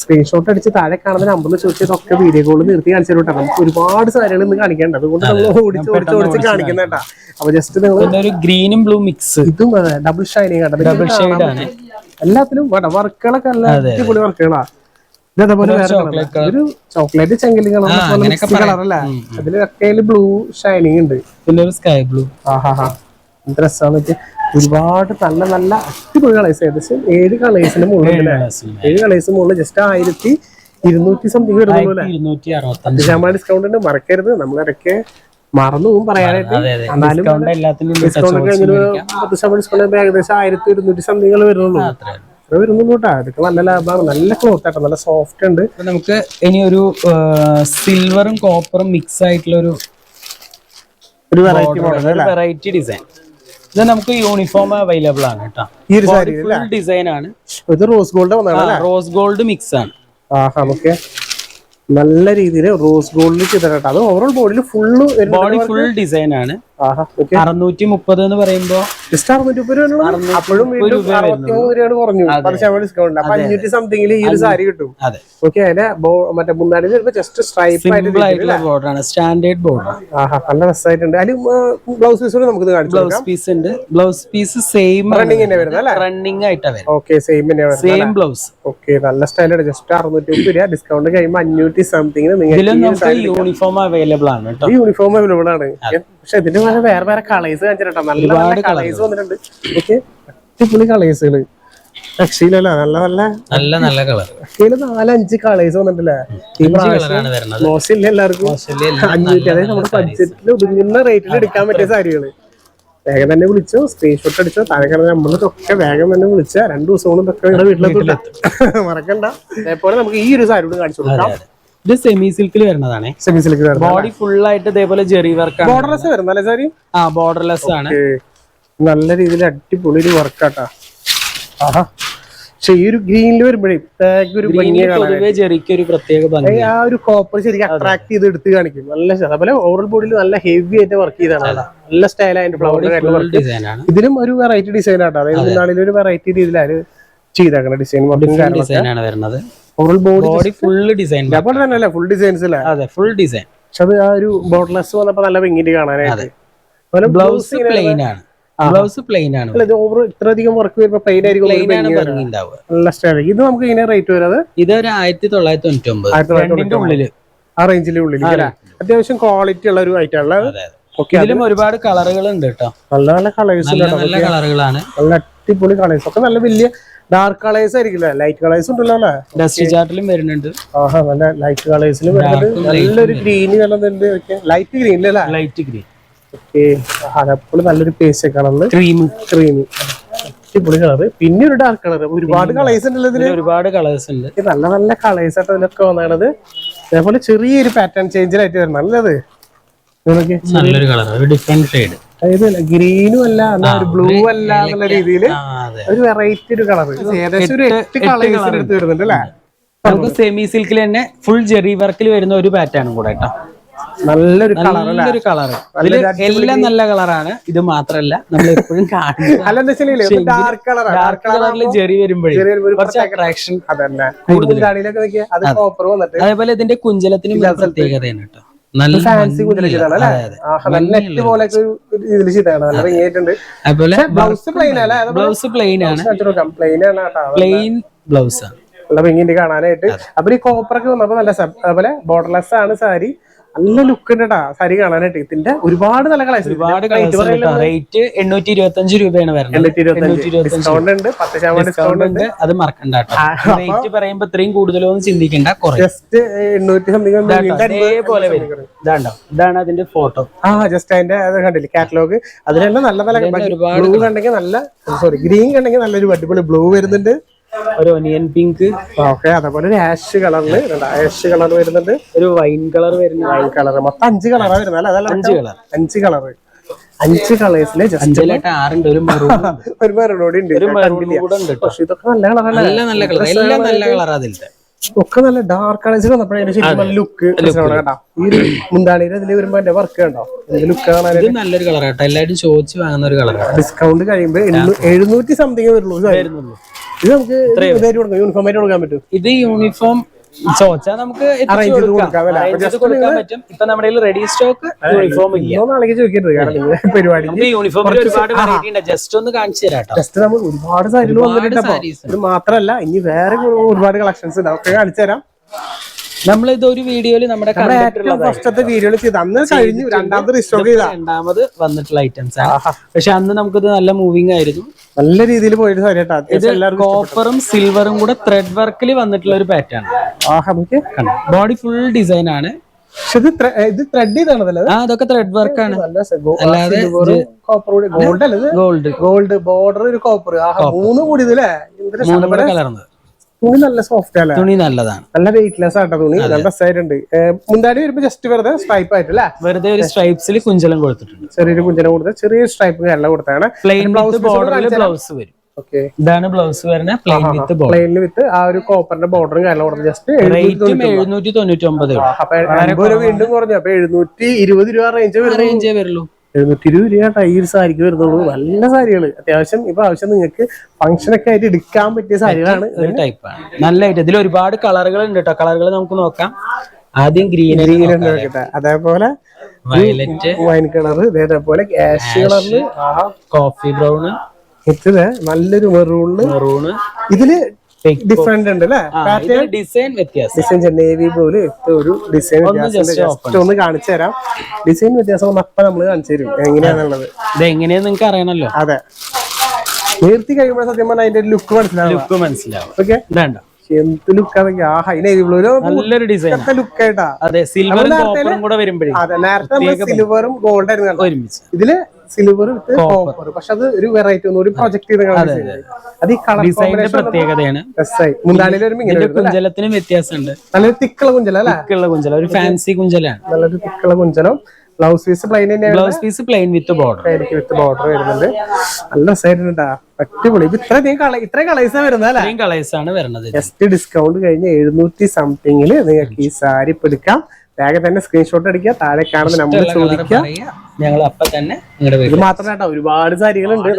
സ്ക്രീൻഷോട്ട് അടിച്ച് താഴെ കാണുന്ന നമ്പറിൽ ചോദിച്ചതൊക്കെ വീഡിയോ കോളിൽ നിർത്തി കാണിച്ചു കേട്ടോ നമുക്ക് ഒരുപാട് സാധനങ്ങൾ ഇന്ന് കാണിക്കേണ്ട അതുകൊണ്ട് നമ്മൾ ഓടിച്ച് ഓടിച്ച് ഓടിച്ച് കാണിക്കുന്നേട്ടാ അപ്പൊ ജസ്റ്റ് നിങ്ങൾ ഗ്രീനും ബ്ലൂ മിക്സ് ഇതും ഡബിൾ ഷൈനിങ് ആണ്. ഡബിൾ ഷൈഡ് ആണ് എല്ലാത്തിനും വർക്കുകളൊക്കെ അല്ല അടിപൊളി വർക്കുകളാ ഇതേപോലെ ഒരു ചോക്ലേറ്റ് ചെങ്കലി അതിലൊക്കെ ബ്ലൂ ഷൈനിങ് ഉണ്ട്. പിന്നെ ഒരു സ്കൈ ബ്ലൂ ആഹാ രസമാന്ന് വെച്ചാൽ ഒരുപാട് നല്ല നല്ല അടിപൊളി കളേഴ്സ് ഏകദേശം ഏഴ് കളേഴ്സിന് മുകളിൽ ഏഴ് കളേഴ്സ് മുകളിൽ ജസ്റ്റ് ആയിരത്തി ഇരുന്നൂറ്റി സംതിങ് വരുന്നുള്ളൂ ശതമാനം ഡിസ്കൗണ്ട് ഉണ്ട് മറക്കരുത്. നമ്മളൊക്കെ ഇടയ്ക്ക് മറന്നു പോകും പറയാനായിട്ട്. എന്നാലും ഡിസ്കൗണ്ട് കഴിഞ്ഞൊരു പത്ത് ശതമാനം ഡിസ്കൗണ്ട് ഏകദേശം ആയിരത്തി ഇരുന്നൂറ്റി സംതിങ്ങൾ വരുന്നുള്ളൂ. വരുന്നുള്ളൂ കേട്ടോ. നല്ല ലാഭമാണ് നല്ല ക്ലോത്ത് ആട്ടോ. നല്ല സോഫ്റ്റ് ഉണ്ട്. നമുക്ക് ഇനി ഒരു സിൽവറും കോപ്പറും മിക്സ് ആയിട്ടുള്ള ഒരു ഒരു വെറൈറ്റി മോഡൽ വെറൈറ്റി ഡിസൈൻ ഇത് നമുക്ക് യൂണിഫോം അവൈലബിൾ ആണ് കേട്ടോ. ഈ ഒരു സാരി ഡിസൈൻ ആണ്. ഇത് റോസ് ഗോൾഡ് വന്നതാണ് റോസ് ഗോൾഡ് മിക്സ് ആണ്. ആഹാ നല്ല രീതിയിൽ റോസ് ഗോൾഡിൽ ചെയ്തിട്ടോ അത് ഓവറോൾ ബോഡിയിൽ ഫുള്ള് ബോഡി ഫുൾ ഡിസൈൻ ആണ്. അറുന്നൂറ്റി മുപ്പത് എന്ന് പറയുമ്പോ ജസ്റ്റ് അറുന്നൂറ്റി മുപ്പത് രൂപ അപ്പോഴും വീണ്ടും അറുപത്തിമൂന്ന് രൂപയാണ് കുറഞ്ഞു. പത്ത് ശതമാനം ഡിസ്കൗണ്ട് അപ്പൊ അഞ്ഞൂറ്റി സംതിങ്ങിൽ ഈ ഒരു സാരി കിട്ടും. അതെ. ഓക്കെ അതിന്റെ ബോ- മറ്റേ മുന്നാടി ജസ്റ്റ് സ്ട്രൈപ്പ് ആയിട്ടുള്ള സ്റ്റാൻഡേർഡ് ബോർഡർ ആഹാ നല്ല രസമായിട്ടുണ്ട് അതിൽ ബ്ലൗസ് പീസ് നമുക്ക് ബ്ലൗസ് പീസ് ഉണ്ട്. ബ്ലൗസ് പീസ് സെയിം റണ്ണിംഗ് തന്നെ വരുന്നത് അല്ലേ? റണ്ണിങ് ആയിട്ടാ വരും okay same same blouse okay നല്ല സ്റ്റൈലാണ് ജസ്റ്റ് അറുന്നൂറ്റി മുപ്പത് രൂപ. ഡിസ്കൗണ്ട് കഴിയുമ്പോൾ അഞ്ഞൂറ്റി സംതിങ്ങിന് നിങ്ങൾക്ക് യൂണിഫോം അവൈലബിൾ ആണ് യൂണിഫോം അവൈലബിൾ ആണ്. പക്ഷെ ഇതിന്റെ വേറെ വേറെ വേറെ കളേഴ്സ് കാണിച്ചിട്ടോ നല്ല നല്ല കളേഴ്സ് വന്നിട്ടുണ്ട്. ഓക്കെ. അടിപൊളി കളേഴ്സുകൾ രക്ഷയിലല്ല നല്ല നല്ല നല്ല നല്ല കളർ നാലഞ്ച് കളേഴ്സ് വന്നിട്ടില്ലേ? ഈ പ്രാവശ്യം കളറാണ് വരുന്നത്. മോശമില്ല എല്ലാവർക്കും. അഞ്ഞൂറ്റി അതായത് നമ്മുടെ ബഡ്ജറ്റിൽ ഒതുങ്ങുന്ന റേറ്റിൽ എടുക്കാൻ പറ്റിയ സാരികൾ. വേഗം തന്നെ വിളിച്ചോ സ്ക്രീൻഷോട്ട് അടിച്ചോ താഴെ കിടന്ന് നമ്മളിതൊക്കെ വേഗം തന്നെ വിളിച്ച. രണ്ടു ദിവസം കൊണ്ട് ഇതൊക്കെ വീട്ടിലെത്തും മറക്കണ്ട. അതേപോലെ നമുക്ക് ഈ ഒരു സാരി കൂടി കാണിച്ചു കൊടുക്കാം. ഇത് സെമി സിൽക്കിൽ വരുന്നതാണ്. സെമി സിൽക്കിൽ ബോഡി ഫുൾ ആയിട്ട് ഇതേപോലെ ജെറി വർക്ക് ബോർഡർലെസ് വരുന്നല്ലേ സാരി? ആ ബോർഡർലെസ് ആണ്. നല്ല രീതിയിൽ അടിപൊളി ഒരു വർക്കാട്ടാ ആഹാ. പക്ഷെ ഈ ഒരു ഗ്രീനിൽ വരുമ്പോഴേ ബാഗ് ഒരു ഭംഗിയെ കാണാൻ പൊതുവെ ജെറിക്ക് ഒരു പ്രത്യേക ഭംഗി. ആ ഒരു കോപ്പർ ശരിക്കും അട്രാക്ട് ചെയ്ത് എടുത്ത് കാണിക്കും. നല്ല അതുപോലെ ഓവറോൾ ബോഡിയിൽ നല്ല ഹെവി ആയിട്ട് വർക്ക് ചെയ്താണ്. നല്ല സ്റ്റൈലായിട്ട് ഫ്ലവർ ഇതിനും ഒരു വെറൈറ്റി ഡിസൈൻ ആട്ടോ. അതായത് ഒരു വെറൈറ്റി രീതിയിലാണ് ചെയ്തേക്കണ ഡിസൈൻ ഡിസൈൻ ആണ് വരുന്നത്. ഓവറോൾ ബോഡി ഫുൾ ഡിസൈൻ അതേപോലെ തന്നെ അല്ലേ? ഫുൾ ഡിസൈൻസ് അല്ലേ? അതെ ഫുൾ ഡിസൈൻ പക്ഷെ അത് ആ ഒരു ബോർഡർലെസ് വന്നപ്പോ നല്ല ഭംഗിയിട്ട് കാണാനായിട്ട്. ബ്ലൗസ് പ്ലെയിൻ ആണ്. ബ്ലൗസ് പ്ലെയിൻ ആണ്. ഇത് ഓവർ ഇത്ര അധികം വർക്ക് വരുമ്പോ പ്ലെയിൻ ആയിരിക്കും നല്ല സ്റ്റൈൽ ഇത് നമുക്ക് ഇങ്ങനെ റേറ്റ് വരുന്നത് ഇത് ഒരു ആയിരത്തി തൊള്ളായിരത്തി തൊണ്ണൂറ്റി ഒമ്പത് ഉള്ളിൽ. ആ റേഞ്ചിന്റെ ഉള്ളിൽ അല്ലേ അത്യാവശ്യം ക്വാളിറ്റി ഉള്ള ഒരു ഐറ്റം ഉള്ള ഇതിലും ഒരുപാട് കളറുകൾ ഉണ്ട് കേട്ടോ നല്ല നല്ല കളേഴ്സ് നല്ല കളറുകളാണ് നല്ല അടിപൊളി കളേഴ്സ് ഒക്കെ നല്ല വലിയ ഡാർക്ക് കളേഴ്സ് ആയിരിക്കില്ല? ലൈറ്റ് കളേഴ്സ് ഉണ്ടല്ലോ അല്ലേ? ഡസ്റ്റ് ചാർട്ടിലും വരുന്നുണ്ട്. ആഹാ നല്ല ലൈറ്റ് കളേഴ്സിൽ വരുന്നുണ്ട്. നല്ലൊരു ഗ്രീൻ കളറുണ്ട് ലൈറ്റ് ഗ്രീൻ അല്ലേ? ലൈറ്റ് ഗ്രീൻ ഓക്കെ അതപ്പോൾ നല്ലൊരു പേസ്റ്റ് കളറിൽ ക്രീം ക്രീം അടിപൊളി കളർ പിന്നെ ഒരു ഡാർക്ക് കളർ ഒരുപാട് കളേഴ്സ് ഉണ്ടല്ലോ ഇതിൽ ഒരുപാട് കളേഴ്സ് ഉണ്ട്. ഇത് നല്ല നല്ല കളേഴ്സ് ആയിട്ട് ഇതിലൊക്കെ വന്നത് അതേപോലെ ചെറിയൊരു പാറ്റേൺ ചേഞ്ചിലായിട്ട് വരണം. നല്ലത് നല്ലൊരു കളർ ഡിഫറെന്റ് ഷെയ്ഡ് അതായത് ഗ്രീനും അല്ല ഒരു ബ്ലൂ അല്ല എന്നുള്ള രീതിയിൽ ഒരു വെറൈറ്റി ഒരു കളർ ഏകദേശം ഒരു എട്ട് കളേഴ്സ് എടുത്ത് വരുന്നുണ്ട് അല്ലേ? നമുക്ക് സെമി സിൽക്കിൽ തന്നെ ഫുൾ ജെറി വർക്കിൽ വരുന്ന ഒരു പാറ്റേണും കൂടെ കേട്ടോ. നല്ലൊരു കളർ നല്ലൊരു കളർ അതിൽ എല്ലാം നല്ല കളറാണ് ഇത് മാത്രല്ല നമ്മൾ എപ്പോഴും കാണുന്നത് ഡാർക്ക് കളറിൽ ജെറി വരുമ്പോഴേ കുറച്ച് അട്രാക്ഷൻ അതേപോലെ ഇതിന്റെ കുഞ്ചലത്തിനും ഒരു പ്രത്യേകതയാണ് കേട്ടോ. നല്ല ഫാൻസി ബ്ലൗസ് പ്ലെയിൻ അല്ലേ? ബ്ലൗസ് പ്ലെയിൻ ആണ് പ്ലെയിൻ ആണ്. ബ്ലൗസ് ആണ്. നല്ല ഭംഗിയുണ്ട് കാണാനായിട്ട്. അപ്പൊ ഈ കോപ്പറൊക്കെ വന്നപ്പോ നല്ല അതുപോലെ ബോർഡർലെസ് ആണ് സാരി. നല്ല ലുക്ക് ഉണ്ടടാ സാരി കാണാനായിട്ട്. ഇതിന്റെ ഒരുപാട് നല്ല കളേഴ്സ് ഒരുപാട് റേറ്റ് എണ്ണൂറ്റി ഇരുപത്തി അഞ്ച് രൂപയാണ് വരുന്നത്. ഡിസ്കൗണ്ട് ഉണ്ട് പത്ത് ശതമാനം ഡിസ്കൗണ്ട് ഉണ്ട്. അത് മറക്കണ്ട റേറ്റ് പറയുമ്പോ ഇത്രയും കൂടുതലൊന്നും ചിന്തിക്കണ്ട ജസ്റ്റ് എണ്ണൂറ്റി സംതിങ് അതേപോലെ വരും. ഇതാണ്ടോ? ഇതാണ് അതിന്റെ ഫോട്ടോ ആ ജസ്റ്റ് അതിന്റെ അത് കണ്ടില്ലേ കാറ്റലോഗ് അതിലെല്ലാം നല്ല നല്ല ഒരുപാട് ബ്ലൂ കണ്ടെങ്കിൽ നല്ല സോറി ഗ്രീൻ കണ്ടെങ്കിൽ നല്ലൊരു അടിപൊളി ബ്ലൂ വരുന്നുണ്ട്. ഒരു ഒനിയൻ പിങ്ക് ഓക്കെ അതേപോലെ ഒരു ആഷ് കളറിൽ ആഷ് കളർ വരുന്നുണ്ട്. ഒരു വൈൻ കളർ വരുന്ന. വൈൻ കളർ മൊത്തം അഞ്ച് കളറാ വരുന്നത് അല്ല? അതല്ല അഞ്ച് കളർ അഞ്ച് കളറ് അഞ്ച് കളേഴ്സിലെ ജസ്റ്റ് അഞ്ചലായിട്ട് ആറുണ്ട്. ഒരു മെറൂൺ *laughs* ഒരു മരണോടി ഉണ്ട്. ഒരു മെറൂൺ കൂടെ ഉണ്ട് പക്ഷെ ഇതൊക്കെ നല്ല കളറാണ്. നല്ല നല്ല കളർ. എല്ലാം നല്ല കളർ അതിലത്തെ. ഒക്കെ നല്ല ഡാർക്ക് കളേഴ്സ് വന്നപ്പോഴേ ശരിക്കും നല്ല ലുക്ക് കേട്ടോ. ഈ ഒരു മുന്താണിയുടെ ഇതിൽ വരുമ്പോ എന്റെ വർക്ക് കണ്ടോ ലുക്ക് ഇത് നല്ലൊരു കളർ കേട്ടോ എല്ലാവരും ചോദിച്ചു വാങ്ങുന്ന ഒരു കളർ ഡിസ്കൗണ്ട് കഴിയുമ്പോ എഴുന്നൂറ്റി സംതിങ് വരുള്ളൂ ഇത് നമുക്ക് യൂണിഫോം ആയിട്ട് കൊടുക്കാൻ പറ്റും. ഇത് യൂണിഫോം ചോദിച്ചാൽ നമുക്ക് അറേഞ്ച് കൊടുക്കാൻ പറ്റും. ഇപ്പൊ നമ്മുടെ റെഡി സ്റ്റോക്ക് യൂണിഫോം ഇല്ല. യൂണിഫോമിൽ *laughs* ഒരുപാട് വെറൈറ്റി ഉണ്ട്. ജസ്റ്റ് ഒന്ന് കാണിച്ചു തരാം ജസ്റ്റ് നമ്മൾ ഒരുപാട് സാരികൾ വന്നിട്ടുണ്ട് മാത്രല്ല ഇനി വേറെ ഒരുപാട് കളക്ഷൻസ് ഉണ്ട്. അതൊക്കെ കാണിച്ചു തരാം. നമ്മൾ ഇത് ഒരു വീഡിയോയിൽ നമ്മുടെ ഫസ്റ്റത്തെ വീഡിയോയിൽ ചെയ്ത് അന്ന് കഴിഞ്ഞു രണ്ടാമത് റീസ്റ്റോക്ക് ചെയ്ത. രണ്ടാമത് വന്നിട്ടുള്ള ഐറ്റംസ് ആണ്. പക്ഷെ അന്ന് നമുക്കിത് നല്ല മൂവിങ് ആയിരുന്നു. നല്ല രീതിയിൽ പോയിട്ട് സാരി എല്ലാവർക്കും കോപ്പറും സിൽവറും കൂടെ ത്രെഡ് വർക്കിൽ വന്നിട്ടുള്ള ഒരു പാറ്റേൺ ബോഡി ഫുൾ ഡിസൈൻ ആണ്. ഇത് ത്രെഡ് ചെയ്താണതല്ലേ ആ അതൊക്കെ ത്രെഡ് വർക്ക് ആണ്. അല്ലാതെ ഗോൾഡ് ഗോൾഡ് ഗോൾഡ് ബോർഡർ ഒരു കോപ്പർ മൂന്ന് കൂടി ഇതിലേ. മൂന്നും കൂടെ കലർന്നത്. തുണി നല്ല സോഫ്റ്റ് അല്ലേ? തുണി നല്ലതാണ്. നല്ല വെയിറ്റ്ലെസ് ആട്ടോ തുണി. നല്ല രസമായിട്ടുണ്ട് മുന്താടി വരുമ്പോ ജസ്റ്റ് വെറുതെ സ്ട്രൈപ്പ് ആയിട്ട് അല്ലേ വെറുതെ ഒരു സ്ട്രൈപ്സിൽ കുഞ്ചലം കൊടുത്തിട്ടുണ്ട്. ചെറിയൊരു കുഞ്ചലം കൊടുത്ത് ചെറിയ സ്ട്രൈപ്പ് കേരള കൊടുത്താണ്. പ്ലെയിൻ ബ്ലൗസ് ബ്ലൗസ് വരും. ഇതാണ് ബ്ലൗസ് വരുന്ന പ്ലെയിൻ വിത്ത് പ്ലെയിൻ വിത്ത് ആ ഒരു കോപ്പറിന്റെ ബോർഡറും കേരള കൊടുത്ത് ജസ്റ്റ് റേറ്റും എഴുന്നൂറ്റി തൊണ്ണൂറ്റി ഒമ്പത് വീണ്ടും കുറഞ്ഞു. അപ്പൊ എഴുന്നൂറ്റി ഇരുപത് രൂപ റേഞ്ച് റേഞ്ചേ വരുള്ളൂ എഴുന്നൂറ്റി ഇരുപത് രൂപ കേട്ടോ ഈ ഒരു സാരിക്ക് വരുന്നുള്ളൂ. നല്ല സാരികൾ അത്യാവശ്യം ഇപ്പൊ ആവശ്യം നിങ്ങൾക്ക് ഫംഗ്ഷൻ ഒക്കെ ആയിട്ട് എടുക്കാൻ പറ്റിയ സാരികളാണ്. ഒരു ടൈപ്പാണ് നല്ല ഐറ്റം ഇതിൽ ഒരുപാട് കളറുകൾ ഉണ്ട് കേട്ടോ കളറുകൾ നമുക്ക് നോക്കാം. ആദ്യം ഗ്രീൻ നോക്കട്ടെ അതേപോലെ വയലറ്റ് വൈൻ കളർ ഇതേപോലെ കാഷ് കളറിൽ കോഫി ബ്രൗൺ ഇത് നല്ലൊരു മെറൂണ് മെറൂണ് ഇതിൽ ഡിഫറെന്റ് ഉണ്ട് അല്ലേ ഡിസൈൻ വ്യത്യാസം. ഡിസൈൻ നേവി പോലെ ഒരു ഡിസൈൻ വ്യത്യാസം ഒന്ന് കാണിച്ചു തരാം. ഡിസൈൻ വ്യത്യാസം അപ്പൊ നമ്മൾ കാണിച്ചു തരും. എങ്ങനെയാണുള്ളത് ഇത് എങ്ങനെയാന്ന് നിങ്ങൾക്ക് അറിയണല്ലോ അതെ. നേർത്തി കഴിയുമ്പോൾ സത്യം പറഞ്ഞാൽ അതിന്റെ ലുക്ക് മനസ്സിലാവും ലുക്ക് മനസ്സിലാവും ഓക്കെ വേണ്ട എന്ത് ലുക്കാണെങ്കിൽ ആ ഹൈ നേവി ബ്ലൂരോ നല്ലൊരു ഡിസൈൻ ലുക്ക് ആയിട്ടാ. അതെ സിൽവറും കൂടെ വരുമ്പോഴേ അതെ നേരത്തെ സിൽവറും ഗോൾഡ് ആയിരുന്നു ഒരുമിച്ച്. ഇതിൽ സിൽവർ വിത്ത് കോപ്പർ പക്ഷെ അത് ഒരു വെറൈറ്റി ഒന്നും ഒരു പ്രൊജക്ട് ചെയ്ത് അത് ഈ കളർ ഡിസൈനിന്റെ പ്രത്യേകതയാണ്. മുന്താണിയിൽ ഇങ്ങനെ കുഞ്ചലത്തിനും വ്യത്യാസമുണ്ട്. നല്ലൊരു തിക്കുള്ള കുഞ്ചല അല്ലേ? തിക്കുള്ള കുഞ്ചല ഒരു ഫാൻസി കുഞ്ചലാണ്. നല്ലൊരു തിക്കുള്ള കുഞ്ചലം. ബ്ലൗസ് പീസ് പ്ലെയിൻ തന്നെയാണ്. Blouse piece plain with border എനിക്ക് വിത്ത് ബോർഡർ വരുന്നുണ്ട്. നല്ല രസമായിട്ടുണ്ടാ അടിപൊളി. ഇത് ഇത്ര അധികം കള ഇത്ര കളേഴ്സാ വരുന്നത് അല്ലേ? ഇത്രയും കളേഴ്സ് ആണ് വരുന്നത് ജസ്റ്റ് ഡിസ്കൗണ്ട് കഴിഞ്ഞ് എഴുന്നൂറ്റി സംതിങ്ങിൽ നിങ്ങൾക്ക് ഈ സാരി ഇപ്പൊ എടുക്കാം. വേഗം തന്നെ സ്ക്രീൻഷോട്ട് അടിക്കുക താഴെ കാണുന്ന നമ്പർ ചോദിക്കുക. ഞങ്ങൾ അപ്പൊ തന്നെ ഇത് മാത്രമല്ല കേട്ടോ ഒരുപാട് സാരികളുണ്ട്.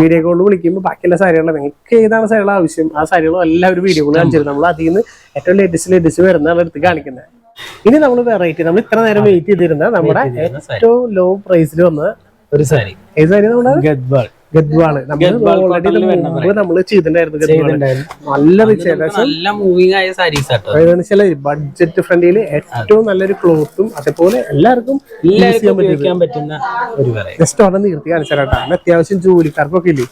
വീഡിയോ കോളിൽ വിളിക്കുമ്പോൾ ബാക്കിയുള്ള സാരികളാണ് നിങ്ങൾക്ക് ഏതാണ് സാരികൾ ആവശ്യം? ആ സാരികളും ഒരു വീഡിയോ കോളിൽ കാണിച്ചിരുന്നു നമ്മൾ അതിൽ നിന്ന് ഏറ്റവും ലേറ്റസ്റ്റ് ലേറ്റസ്റ്റ് വരുന്ന എടുത്ത് കാണിക്കുന്നത്. ഇനി നമ്മൾ വെറൈറ്റി നമ്മൾ ഇത്ര നേരം വെയിറ്റ് ചെയ്തിരുന്ന നമ്മുടെ ഏറ്റവും ലോ പ്രൈസിൽ വന്ന ഒരു സാരി. ഏത് സാരി നമ്മുടെ? ഗദ്വാൾ. ഗദ്വാൾ. നമ്മൾ ഓൾറെഡി മുമ്പ് നമ്മൾ ചെയ്തിട്ടുണ്ടായിരുന്നു ഗദ്വാൾ. നല്ല റിച്ച് നല്ല മൂവിങ് ആയ സാരീസ് അതായത് വെച്ചാൽ ബഡ്ജറ്റ് ഫ്രണ്ട്ലിയിൽ ഏറ്റവും നല്ലൊരു ക്ലോത്തും അതേപോലെ എല്ലാവർക്കും ഉപയോഗിക്കാൻ പറ്റുന്ന ഒരു ജസ്റ്റ് അവിടെ നിർത്തി കാണിച്ചാലാട്ടാ അത്യാവശ്യം ജോലിക്കാർക്കൊക്കെ ഇല്ലേ?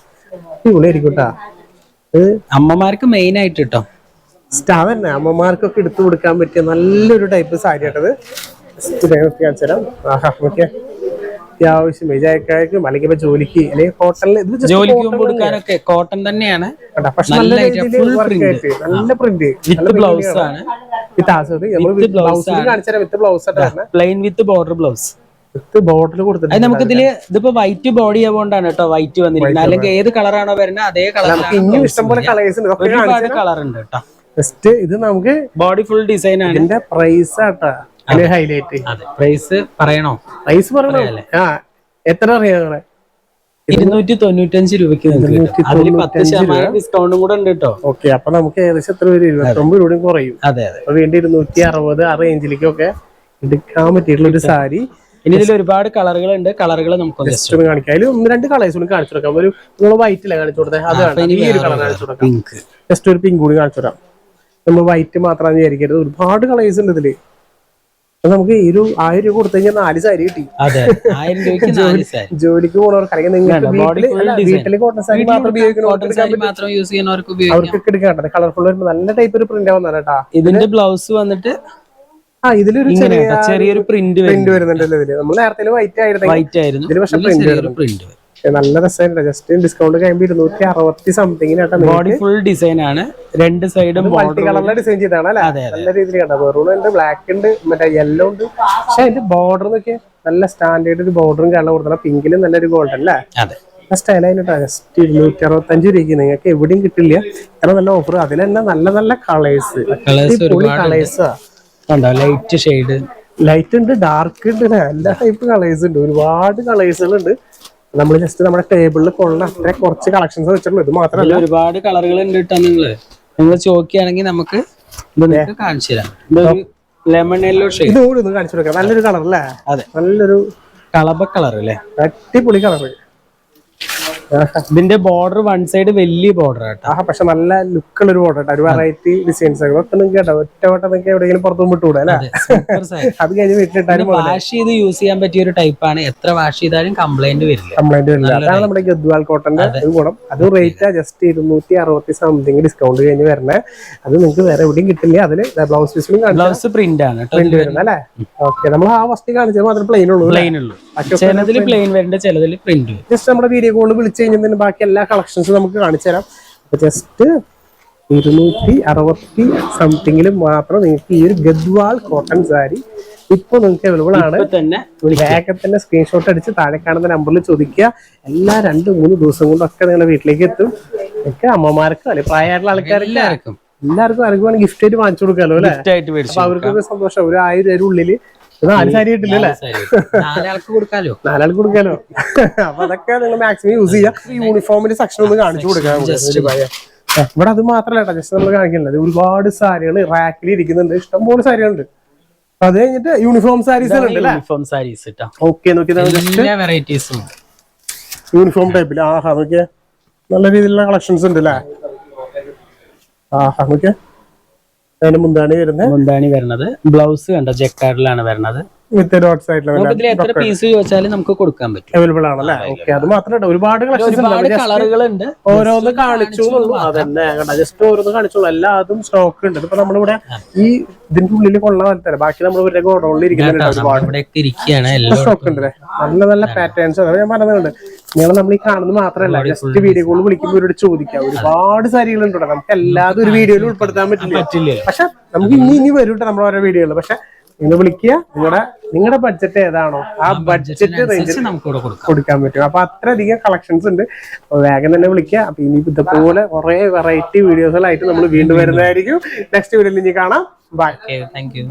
അടിപൊളിയായിരിക്കും കേട്ടാ. അമ്മമാർക്ക് മെയിൻ ആയിട്ട് കേട്ടോ? സ്റ്റാവ് തന്നെ. അമ്മമാർക്കൊക്കെ എടുത്തു കൊടുക്കാൻ പറ്റിയ നല്ലൊരു ടൈപ്പ് സാരി ആട്ടത് കാണിച്ചു തരാം. ആഹാ ഓക്കെ അത്യാവശ്യം വിജയക്കാർക്കും അല്ലെങ്കിൽ ഇപ്പൊ ജോലിക്ക് അല്ലെങ്കിൽ ഹോട്ടലിൽ ഇത് ജോലിക്ക് കൊടുക്കാനൊക്കെ കോട്ടൺ തന്നെയാണ്. പക്ഷെ നല്ല രീതിയിൽ നല്ല പ്രിന്റ് വിത്ത് ബ്ലൗസ് ആണ്. വിത്ത് ആസോറി നമ്മൾ ബ്ലൗസ് blouse ബ്ലൗസിൽ കാണിച്ചു തരാം with blouse plain with border blouse with border കൊടുത്തിട്ടുണ്ട്. നമുക്ക് ഇതിൽ ഇതിപ്പോ വൈറ്റ് ബോഡി ആവുകൊണ്ടാണ് കേട്ടോ വൈറ്റ് വന്നിരിക്കുന്നത് അല്ലെങ്കിൽ ഏത് കളറാണോ വരുന്നത് അതേ കളർ ഇനിയും ഇഷ്ടംപോലെ കളേഴ്സ് ഉണ്ട്. ഒരുപാട് കളർ ഉണ്ട് കേട്ടോ. ജസ്റ്റ് ഇത് നമുക്ക് ബോഡി ഫുൾ ഡിസൈൻ ആണ്. ഇതിന്റെ പ്രൈസ് ആട്ടാ അതിന് ഹൈലൈറ്റ് പ്രൈസ് പറയണോ? പ്രൈസ് പറയണോ? ആ എത്ര അറിയാം ഇരുന്നൂറ്റി തൊണ്ണൂറ്റഞ്ച് രൂപയ്ക്ക്. അതിൽ പത്ത് ശതമാനം ഡിസ്കൗണ്ടും കൂടെ ഉണ്ട് കേട്ടോ ഓക്കെ അപ്പൊ നമുക്ക് ഏകദേശം എത്ര പേര് ഇരുപത്തൊമ്പത് രൂപയും കുറയും. അതെ അതെ. അപ്പൊ വേണ്ടി ഇരുന്നൂറ്റി അറുപത് ആ റേഞ്ചിലേക്കൊക്കെ എടുക്കാൻ പറ്റിയിട്ടുള്ള ഒരു സാരി. ഇനി ഇതിൽ ഒരുപാട് കളറുകൾ ഉണ്ട് കളറുകൾ നമുക്ക് ജസ്റ്റ് ഒന്ന് കാണിക്കാം. അതിൽ ഒന്ന് രണ്ട് കളേഴ്സ് കൂടി കാണിച്ചു കൊടുക്കാം. ഒരു നമ്മൾ വൈറ്റ് അല്ലേ കാണിച്ചു കൊടുത്തത് അതാണ്. ഈ ഒരു കളർ കാണിച്ചു കൊടുക്കാം. പിങ്ക് ജസ്റ്റ് ഒരു പിങ്ക് കൂടി കാണിച്ചു തരാം. നമ്മൾ വൈറ്റ് മാത്രമാണ് വിചാരിക്കരുത്. ഒരുപാട് കളേഴ്സ് ഉണ്ട് ഇതിൽ. നമുക്ക് ഈ ഒരു ആയിരം രൂപ കൊടുത്തു കഴിഞ്ഞാൽ നാല് സാരി കിട്ടി. ജോലിക്ക് പോണവർക്ക് അല്ലെങ്കിൽ നിങ്ങൾക്ക് കോട്ടൺ സാരി മാത്രം അവർക്കൊക്കെ എടുക്കാൻ കളർഫുൾ വരുമ്പോൾ നല്ല ടൈപ്പ് ഒരു പ്രിന്റ് ആവുന്ന ഇതിന്റെ ബ്ലൗസ് വന്നിട്ട് ആ ഇതിലൊരു ചെറിയ ചെറിയൊരു പ്രിന്റ് പ്രിന്റ് വരുന്നുണ്ടല്ലോ ഇതിൽ. നമ്മൾ നേരത്തെ വൈറ്റ് ആയിരുന്നു. വൈറ്റ് ആയിരുന്നു. ഇതിൽ പക്ഷെ പ്രിന്റ് പ്രിന്റ് പക്ഷെ നല്ല രസമല്ല ജസ്റ്റ് ഡിസ്കൗണ്ട് കഴിയുമ്പോൾ ഇരുന്നൂറ്റി അറുപത്തി സംതിങ്ങിന് ബോഡി ഫുൾ ഡിസൈൻ ആണ്. രണ്ട് സൈഡും മൾട്ടി കളറിലെ ഡിസൈൻ ചെയ്താണ് അല്ലേ? നല്ല രീതിയിൽ കണ്ടോ മെറൂൺ ഉണ്ട് ബ്ലാക്ക് ഉണ്ട് മറ്റേ യെല്ലോ ഉണ്ട്. പക്ഷെ അതിന്റെ ബോർഡർ എന്നൊക്കെ നല്ല സ്റ്റാൻഡേർഡ് ഒരു ബോർഡറും കാണാൻ കൊടുത്തണം പിങ്കിലും നല്ലൊരു ഗോൾഡ് അല്ലേ? അതെ. ജസ്റ്റ് ഇരുന്നൂറ്റി അറുപത്തഞ്ച് രൂപയ്ക്ക് നിങ്ങൾക്ക് എവിടെയും കിട്ടില്ല. കാരണം നല്ല ഓഫർ അതിൽ തന്നെ നല്ല നല്ല colours colours light shade light ഉണ്ട് ഡാർക്ക് ഉണ്ട് ല്ലേ? എല്ലാ ടൈപ്പ് കളേഴ്സ് ഉണ്ട്. ഒരുപാട് കളേഴ്സുകൾ ഉണ്ട് നമ്മൾ ജസ്റ്റ് നമ്മുടെ ടേബിളിൽ കൊള്ളുന്ന അത്ര കുറച്ച് കളക്ഷൻസ് വെച്ചിട്ടുള്ളൂ. ഇത് മാത്രമല്ല. ഒരുപാട് കളറുകൾ ഉണ്ട് കേട്ടോ നിങ്ങൾ. നിങ്ങൾ ചോക്കിയാണെങ്കിൽ നമുക്ക് കാണിച്ചു തരാം. ലെമൺ യെല്ലോ ഷെയ്ഡ് ഇത് കൂടി ഒന്ന് കാണിച്ചു കൊടുക്കാം. നല്ലൊരു കളർ അല്ലേ? അതെ. നല്ലൊരു കളബ കളർ അല്ലേ? അടിപൊളി കളർ ഇതിന്റെ ബോർഡർ വൺ സൈഡ് വലിയ ബോർഡർ ആട്ടോ. ആ പക്ഷെ നല്ല ലുക്കുള്ള ഒരു ബോർഡർ ഒരു വെറൈറ്റി ഡിസൈൻസ് ഒക്കെ. ഒക്കെ നിങ്ങൾക്ക് കേട്ടോ ഒറ്റ വട്ടം നിങ്ങൾക്ക് എവിടെയെങ്കിലും പുറത്തു വിട്ടുകൂടെ അല്ലേ? *laughs* അത് കഴിഞ്ഞ് വീട്ടിലിട്ടാലും വാഷ് ചെയ്ത് യൂസ് ചെയ്യാൻ പറ്റിയ ഒരു ടൈപ്പാണ് എത്ര വാഷ് ചെയ്താലും കംപ്ലൈന്റ് വരില്ല. കംപ്ലൈന്റ് വരില്ല. അതാണ് നമ്മുടെ ഗദ്വാൽ കോട്ടന്റെ ഒരു ഗുണം. അത് റേറ്റ് ജസ്റ്റ് ഇരുന്നൂറ്റി അറുപത്തി സംതിങ് ഡിസ്കൗണ്ട് കഴിഞ്ഞ് വരണേ. അത് നിങ്ങൾക്ക് വേറെ എവിടെയും കിട്ടില്ല. അതിൽ ബ്ലൗസ് പീസിലും ബ്ലൗസ് പ്രിന്റ് ആണ് കേട്ടോ. പ്രിന്റ് വരുന്നത് അല്ലേ? ഓക്കെ നമ്മൾ ആ വസ്തു കാണിച്ചത് മാത്രമേ പ്ലെയിൻ ഉള്ളൂ പ്ലെയിൻ ഉള്ളൂ. ചിലതിൽ പ്ലെയിൻ വരേണ്ട ചിലതിൽ പ്രിന്റ് ജസ്റ്റ് നമ്മുടെ വീഡിയോ കോളിൽ വിളിച്ചു കഴിഞ്ഞാൽ ബാക്കി എല്ലാ കളക്ഷൻസും നമുക്ക് കാണിച്ചു തരാം. ജസ്റ്റ് ഇരുന്നൂറ്റി അറുപത്തി സംതിങ്ങിൽ മാത്രം നിങ്ങൾക്ക് ഈ ഒരു ഗദ്വാൾ കോട്ടൺ സാരി ഇപ്പൊ നിങ്ങൾക്ക് അവൈലബിൾ ആണ്. വേഗം തന്നെ സ്ക്രീൻഷോട്ട് അടിച്ച് താഴെ കാണുന്ന നമ്പറിൽ ചോദിക്കുക. എല്ലാ രണ്ട് മൂന്ന് ദിവസം കൊണ്ടൊക്കെ നിങ്ങളുടെ വീട്ടിലേക്ക് എത്തും. ഒക്കെ അമ്മമാർക്കും അല്ലെ പ്രായമായിട്ടുള്ള ആൾക്കാർക്ക് എല്ലാവർക്കും. ആർക്കും വേണമെങ്കിൽ ഗിഫ്റ്റ് ആയിട്ട് വാങ്ങിച്ചു കൊടുക്കാമല്ലോ അല്ലെ? അവർക്കൊക്കെ സന്തോഷം. ഒരു ആയിരം ഉള്ളിൽ നാല് സാരി കിട്ടില്ല അല്ലേ? നാലാൾക്ക് കൊടുക്കാലോ? നാലാൾക്ക് കൊടുക്കാലോ? അപ്പൊ അതൊക്കെ നിങ്ങൾ മാക്സിമം യൂസ് ചെയ്യാം. യൂണിഫോമിന്റെ സെക്ഷൻ ഒന്ന് കാണിച്ചു കൊടുക്കാം. ഇവിടെ അത് മാത്രല്ല കേട്ടോ ജസ്റ്റ് നമ്മൾ കാണിക്കുന്നത്. ഒരുപാട് സാരികൾ റാക്കിൽ ഇരിക്കുന്നുണ്ട്. ഇഷ്ടംപോലെ സാരികളുണ്ട്. അപ്പൊ അത് കഴിഞ്ഞിട്ട് യൂണിഫോം സാരീസ് ഉണ്ട് യൂണിഫോം സാരീസ് ഓക്കെ നോക്കി വെറൈറ്റീസും യൂണിഫോം ടൈപ്പിൽ ആഹാ നോക്കിയാ. നല്ല രീതിയിലുള്ള കളക്ഷൻസ് ഉണ്ട് അല്ലേ? ആഹാ നോക്കിയേ. അതിന് മുന്താണി വരുന്നത്. മുന്താണി വരുന്നത്. ബ്ലൗസ് കണ്ട? ജെക്കാർഡിലാണ് വരണത് വിത്ത് ഡോട്ട്സ് ആയിട്ടുള്ള എത്ര പീസ് ചോദിച്ചാലും നമുക്ക് കൊടുക്കാൻ പറ്റും. അവൈലബിൾ ആണല്ലേ? ഓക്കെ അത് മാത്രമല്ല ഒരുപാട് ഉണ്ട്. ഓരോന്ന് കാണിച്ചു എന്നുള്ളൂ അതന്നെ ജസ്റ്റ് ഓരോന്ന് കാണിച്ചോളൂ. എല്ലാതും സ്റ്റോക്ക് ഉണ്ട്. ഇപ്പൊ നമ്മളിവിടെ ഈ ഇതിന്റെ ഉള്ളിൽ കൊള്ള പോലത്തെ ബാക്കി നമ്മൾ ഇവരുടെ ഗോഡൌണിൽ ഇരിക്കുന്നുണ്ട് എല്ലാം സ്റ്റോക്ക് ഉണ്ട് നല്ല നല്ല പാറ്റേൺസ് അതാണ് ഞാൻ പറഞ്ഞതുണ്ട് നിങ്ങൾ നമ്മൾ ഈ കാണുന്നത് മാത്രമല്ല ജസ്റ്റ് വീഡിയോ കോൾ വിളിക്കുമ്പോൾ ഇവരോട് ചോദിക്കാം. ഒരുപാട് സാരികളുണ്ട് നമുക്ക് എല്ലാതും ഒരു വീഡിയോയിൽ ഉൾപ്പെടുത്താൻ പറ്റില്ല. പക്ഷെ നമുക്ക് ഇനി ഇനി വരും നമ്മുടെ ഓരോ വീഡിയോകൾ പക്ഷെ നിങ്ങൾ വിളിക്കുക. നിങ്ങളുടെ നിങ്ങളുടെ ബഡ്ജറ്റ് ഏതാണോ ആ ബഡ്ജറ്റ് റേഞ്ചിൽ കൊടുക്കാൻ പറ്റും. അപ്പൊ അത്രയധികം കളക്ഷൻസ് ഉണ്ട്. വേഗം തന്നെ വിളിക്കുക. അപ്പൊ ഇനി ഇതുപോലെ കുറെ വെറൈറ്റി വീഡിയോസുകളായിട്ട് നമ്മൾ വീണ്ടും വരുന്നതായിരിക്കും. നെക്സ്റ്റ് വീഡിയോയിൽ ഇനി കാണാം. Bye thank you